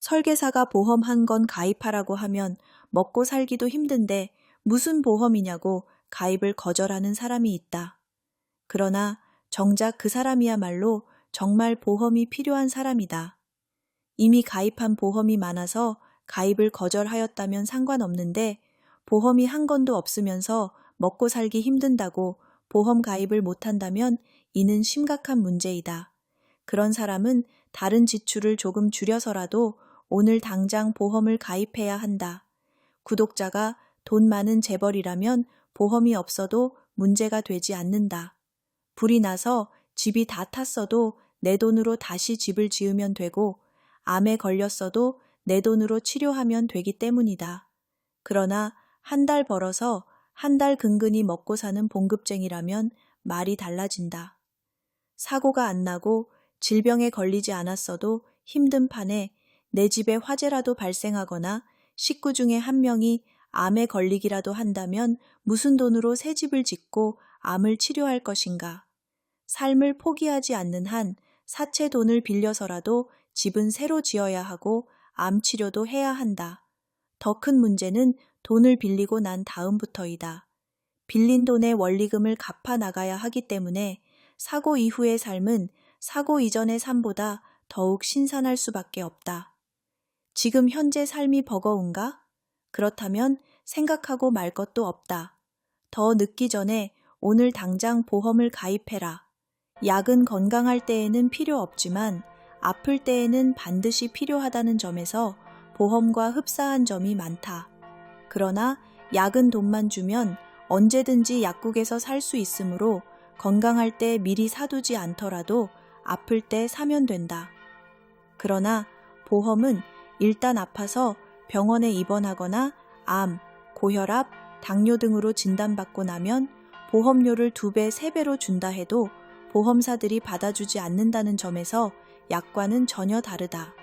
설계사가 보험 한 건 가입하라고 하면 먹고 살기도 힘든데 무슨 보험이냐고 가입을 거절하는 사람이 있다. 그러나 정작 그 사람이야말로 정말 보험이 필요한 사람이다. 이미 가입한 보험이 많아서 가입을 거절하였다면 상관없는데 보험이 한 건도 없으면서 먹고 살기 힘든다고 보험 가입을 못한다면 이는 심각한 문제이다. 그런 사람은 다른 지출을 조금 줄여서라도 오늘 당장 보험을 가입해야 한다. 구독자가 돈 많은 재벌이라면 보험이 없어도 문제가 되지 않는다. 불이 나서 집이 다 탔어도 내 돈으로 다시 집을 지으면 되고 암에 걸렸어도 내 돈으로 치료하면 되기 때문이다. 그러나 한 달 벌어서 한 달 근근히 먹고 사는 봉급쟁이라면 말이 달라진다. 사고가 안 나고 질병에 걸리지 않았어도 힘든 판에 내 집에 화재라도 발생하거나 식구 중에 한 명이 암에 걸리기라도 한다면 무슨 돈으로 새 집을 짓고 암을 치료할 것인가. 삶을 포기하지 않는 한 사채 돈을 빌려서라도 집은 새로 지어야 하고 암 치료도 해야 한다. 더 큰 문제는 돈을 빌리고 난 다음부터이다. 빌린 돈의 원리금을 갚아 나가야 하기 때문에 사고 이후의 삶은 사고 이전의 삶보다 더욱 신선할 수밖에 없다. 지금 현재 삶이 버거운가? 그렇다면 생각하고 말 것도 없다. 더 늦기 전에 오늘 당장 보험을 가입해라. 약은 건강할 때에는 필요 없지만 아플 때에는 반드시 필요하다는 점에서 보험과 흡사한 점이 많다. 그러나 약은 돈만 주면 언제든지 약국에서 살 수 있으므로 건강할 때 미리 사두지 않더라도 아플 때 사면 된다. 그러나 보험은 일단 아파서 병원에 입원하거나 암, 고혈압, 당뇨 등으로 진단받고 나면 보험료를 두 배, 세 배로 준다 해도 보험사들이 받아주지 않는다는 점에서 약과는 전혀 다르다.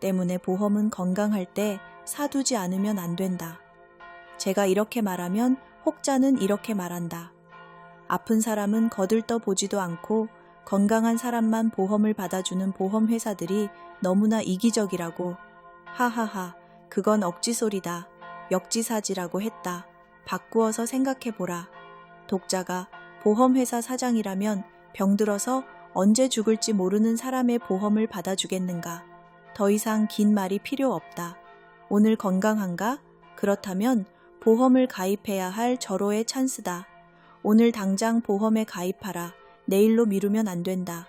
때문에 보험은 건강할 때 사두지 않으면 안 된다. 제가 이렇게 말하면 혹자는 이렇게 말한다. 아픈 사람은 거들떠 보지도 않고 건강한 사람만 보험을 받아주는 보험회사들이 너무나 이기적이라고. 하하하, 그건 억지 소리다. 역지사지라고 했다. 바꾸어서 생각해보라. 독자가 보험회사 사장이라면 병들어서 언제 죽을지 모르는 사람의 보험을 받아주겠는가. 더 이상 긴 말이 필요 없다. 오늘 건강한가? 그렇다면 보험을 가입해야 할 절호의 찬스다. 오늘 당장 보험에 가입하라. 내일로 미루면 안 된다.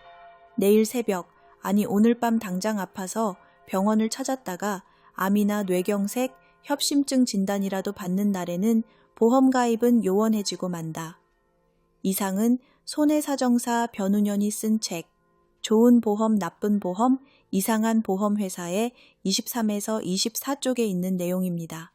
내일 새벽, 아니 오늘 밤 당장 아파서 병원을 찾았다가 암이나 뇌경색, 협심증 진단이라도 받는 날에는 보험 가입은 요원해지고 만다. 이상은 손해사정사 변운현이 쓴 책, 좋은 보험, 나쁜 보험, 이상한 보험 회사의 23에서 24쪽에 있는 내용입니다.